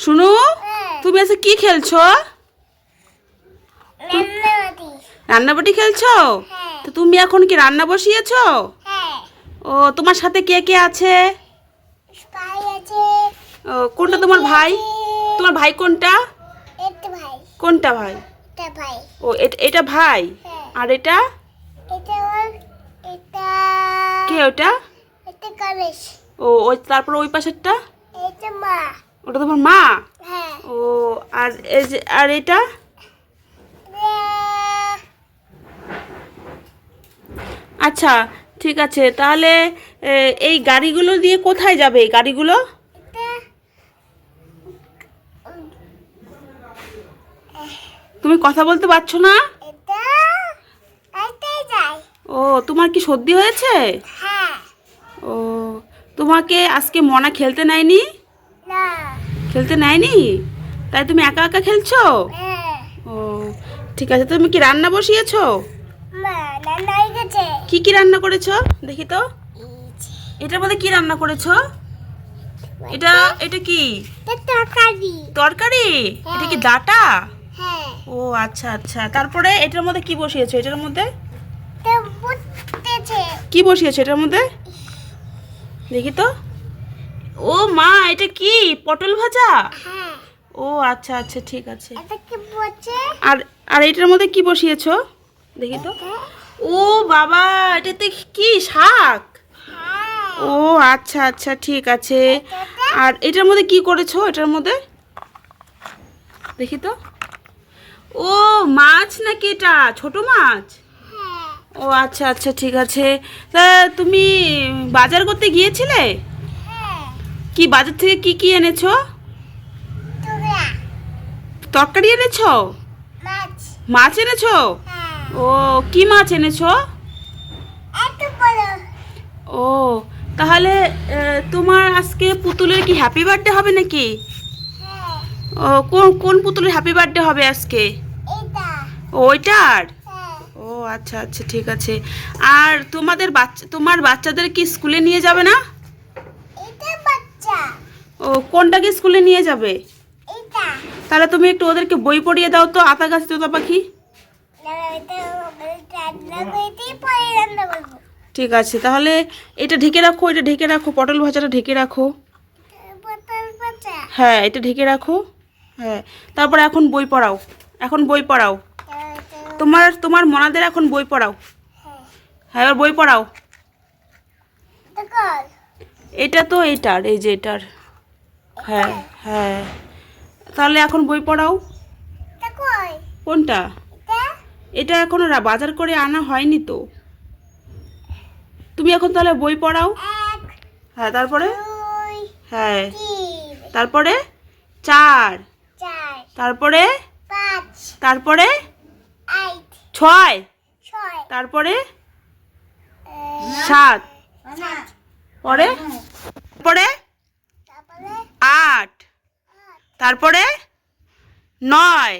শুনু হ্যাঁ। তুমি আজকে কি খেলছো? রান্নাবাটি। খেলছো? হ্যাঁ। তো তুমি এখন কি রান্না বসিয়েছো? হ্যাঁ। ও তোমার সাথে কে কে আছে? ও কোনটা তোমার ভাই? তোমার ভাই কোনটা? কোনটা ভাই? ও এট- ভাই। আর এটা? কে ওটা? ও ওই তারপর ওই পাশেরটা? মা। ওটা তোমার মা? হ্যাঁ। ও আর এই যে আর এটা? আচ্ছা ঠিক আছে তাহলে এই গাড়িগুলো দিয়ে কোথায় যাবে এই গাড়িগুলো? তুমি কথা বলতে পারছ না? ও তোমার কি সর্দি হয়েছে? হ্যাঁ। ও তোমাকে আজকে মনা খেলতে নেয়নি? খেলতে নেয়নি? তাই তুমি একা একা খেলছো? হ্যাঁ ও ঠিক আছে তুমি কি রান্না বসিয়েছো? কি কি রান্না করেছ? দেখি তো। এটার মধ্যে কি রান্না করেছ? এটা এটা কি? তরকারি। তরকারি? এটা কি ডাটা? হ্যাঁ। ও আচ্ছা আচ্ছা। তারপরে এটার মধ্যে কি বসিয়েছো? এটার মধ্যে? কি বসিয়েছো এটার মধ্যে? দেখি তো। ও মা এটা কি? পটল ভাজা? হ্যাঁ। ও আচ্ছা আচ্ছা ঠিক আছে। আর আর এটার মধ্যে কি বসিয়েছো? দেখি তো। ও বাবা এটাতে কি শাক? হ্যাঁ। ও আচ্ছা আচ্ছা ঠিক আছে। আর এটার মধ্যে কি করেছ? এটার মধ্যে? দেখি তো। ও মাছ নাকি এটা? ছোট মাছ? হ্যাঁ। ও আচ্ছা আচ্ছা ঠিক আছে। তা তুমি বাজার করতে গিয়েছিলে? কি বাজার থেকে কি কি এনেছো? তরকারি এনেছো? মাছ। মাছ এনেছো? হ্যাঁ। ও কি মাছ এনেছো? ও তাহলে তোমার আজকে পুতুলের কি হ্যাপি বার্থডে হবে নাকি? হ্যাঁ। ও কোন কোন পুতুলের হ্যাপি বার্থডে হবে আজকে? ওইটার? হ্যাঁ। ও আচ্ছা আচ্ছা ঠিক আছে। আর তোমাদের বাচ্চা তোমার বাচ্চাদের কি স্কুলে নিয়ে যাবে না? ও কোনটাকে স্কুলে নিয়ে যাবে? তাহলে তুমি একটু ওদেরকে বই পড়িয়ে দাও তো আতা গাছ তোতা পাখি। ঠিক আছে তাহলে এটা ঢেকে রাখো এটা ঢেকে রাখো পটল ভাজাটা ঢেকে রাখো। হ্যাঁ এটা ঢেকে রাখো হ্যাঁ। তারপর এখন বই পড়াও এখন বই পড়াও। তোমার তোমার মনাদের এখন বই পড়াও। হ্যাঁ। হ্যাঁ এবার বই পড়াও। এটা এটা তো এটার এই যে এটার। হ্যাঁ হ্যাঁ। তাহলে এখন বই পড়াও? কোনটা? এটা? এখনও বাজার করে আনা হয়নি তো। তুমি এখন তাহলে বই পড়াও? হ্যাঁ তারপরে? হ্যাঁ। তারপরে? চার। তারপরে? তারপরে? ছয়। তারপরে? সাত। পরে? পরে তারপরে আট তারপরে? নয়।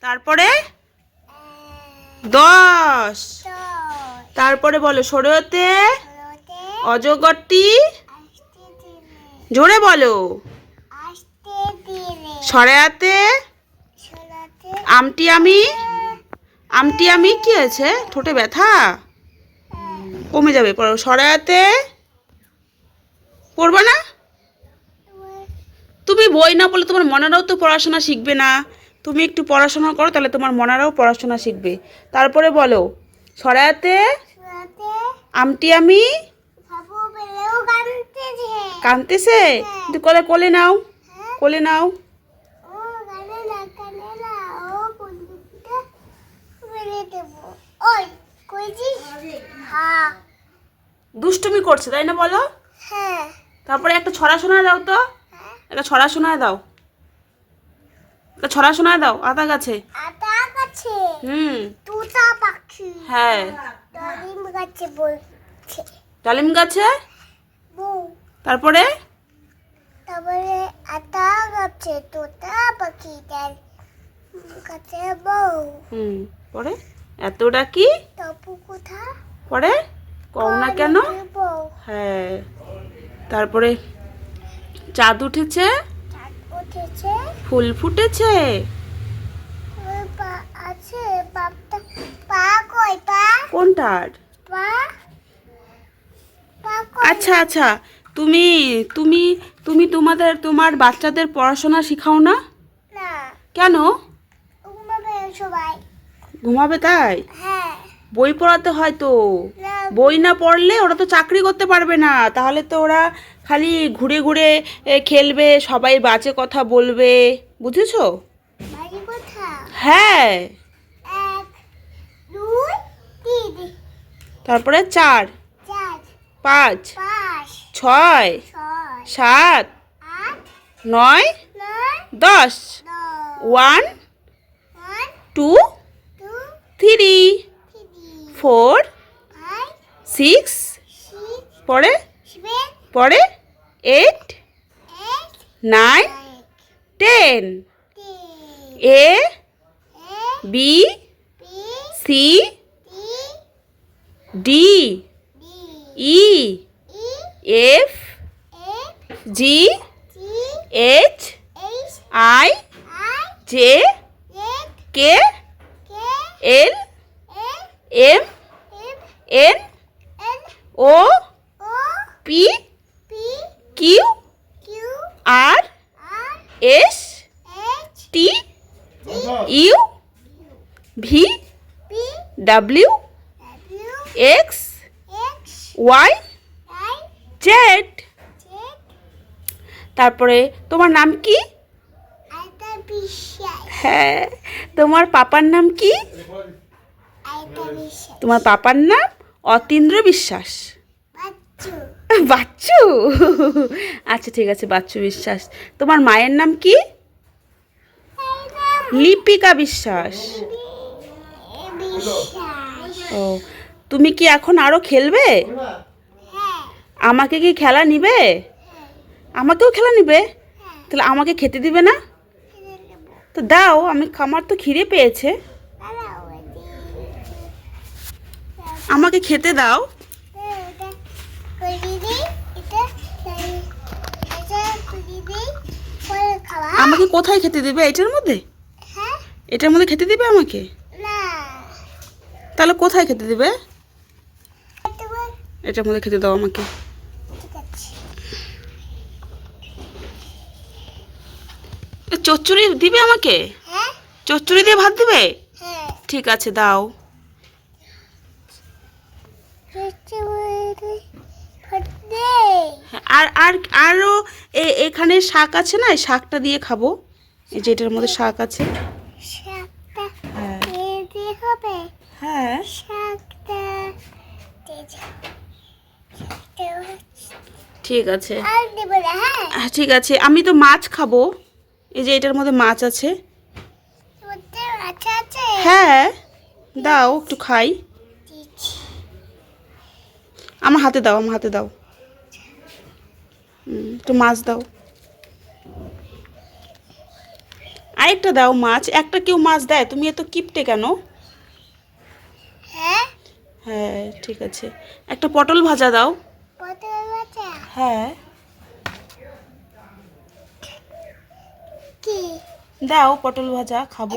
তারপরে? দশ। তারপরে বলো সরতে অজগরটি? জোরে বলো। সরাতে আমটি আমি? আমটি আমি কি আছে? ঠোঁটে ব্যথা? কমে যাবে সরাতে পড়বে না? তুমি বই না পড়লে তোমার মনারাও তো পড়াশোনা শিখবে না। তুমি একটু পড়াশোনা করো তাহলে তোমার মনারাও পড়াশোনা শিখবে। তারপরে বলো সরাতে আমটি আমি কানতেছে? তুই কোলে কোলে নাও কোলে নাও। ও গানে না গানে না। ও বন্ধুটা বেলে দেবো। ওই কইছি? হ্যাঁ দুষ্টুমি করছে তাই না বলো? হ্যাঁ। তারপরে একটা ছড়া শোনায় দাও তো। একটা ছড়া শোনায় দাও। এটা ছড়া শোনায় দাও আতা গাছে। আটা গাছে? হুম। তুতা পাখি? হ্যাঁ। ডালিম গাছে বলছে। ডালিম গাছে? বউ। তারপরে? তারপরে আটা গাছে তোতা পাখি ডাল গাছে বউ। হুম পরে? এতটা কি? তপু কোথা? পরে? কও না কেন? হ্যাঁ। তারপরে? চাঁদ উঠেছে? ফুল ফুটেছে? কোনটার? আচ্ছা আচ্ছা তুমি তুমি তুমি তোমাদের তোমার বাচ্চাদের পড়াশোনা শেখাও না? না। কেন? ঘুমাবে সবাই। ঘুমাবে তাই? হ্যাঁ। বই পড়াতে হয় তো। বই না পড়লে ওরা তো চাকরি করতে পারবে না। তাহলে তো ওরা খালি ঘুরে ঘুরে খেলবে সবাই বাজে কথা বলবে। বুঝেছ? হ্যাঁ। তারপরে চার। পাঁচ। ছয়। সাত। নয়। দশ। One. Two. Three. Four, six, পরে? পরে? Eight, nine, ten. A, B, C, D, E, F, G, H, I, J, K, L M N O P Q R S T U V W X Y Z. তারপরে তোমার নাম কি? হ্যাঁ তোমার পাপার নাম কি? তোমার পাপার নাম অতীন্দ্র বিশ্বাস। বাচ্চু। আচ্ছা ঠিক আছে বাচ্চু বিশ্বাস। তোমার মায়ের নাম কি? লিপিকা বিশ্বাস। ও তুমি কি এখন আরও খেলবে? আমাকে কি খেলা নিবে? আমাকেও খেলা নিবে? তাহলে আমাকে খেতে দিবে না? তো দাও আমি খামার তো খিদে পেয়েছে। আমাকে খেতে দাও। আমাকে কোথায় খেতে দিবে? এটার মধ্যে? এটার মধ্যে খেতে দিবে আমাকে? তাহলে কোথায় খেতে দিবে? এটার মধ্যে খেতে দাও আমাকে। এ, চচ্চড়ি দিবে আমাকে? চচ্চড়ি দিয়ে ভাত দিবে? ঠিক আছে দাও হ্যাঁ, আর আর আরও এখানে শাক আছে না? শাকটা দিয়ে খাব। এই যে এটার মধ্যে শাক আছে। হ্যাঁ। হ্যাঁ। ঠিক আছে। হ্যাঁ? হ্যাঁ, ঠিক আছে। আমি তো মাছ খাব। এই যে এটার মধ্যে মাছ আছে। আচ্ছা হ্যাঁ। দাও একটু খাই। আমার হাতে দাও আমার হাতে দাও। একটু মাছ দাও। আরেকটা দাও মাছ একটা কেউ মাছ দেয় তুমি এত কিপটে কেন? হ্যাঁ? হ্যাঁ ঠিক আছে। একটা পটল ভাজা দাও। হ্যাঁ। দাও পটল ভাজা খাব।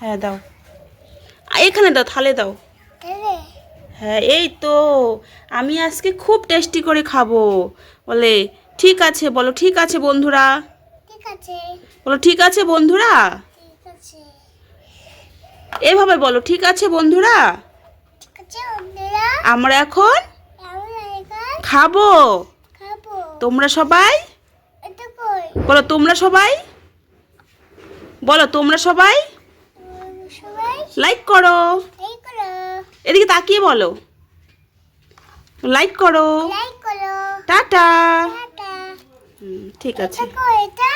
হ্যাঁ দাও। এখানে দাও থালে দাও। হ্যাঁ এই তো। আমি আজকে খুব টেস্টি করে খাব। বলে ঠিক আছে বলো ঠিক আছে বন্ধুরা। ঠিক আছে। বলো ঠিক আছে বন্ধুরা? ঠিক আছে। এভাবে বলো ঠিক আছে বন্ধুরা? ঠিক আছে বন্ধুরা। আমরা এখন খাব। তোমরা সবাই? বলো তোমরা সবাই? বলো তোমরা সবাই? লাইক করো। এদিকে তাকিয়ে বলো। লাইক করো। টাটা। টাটা। ঠিক আছে। এটা?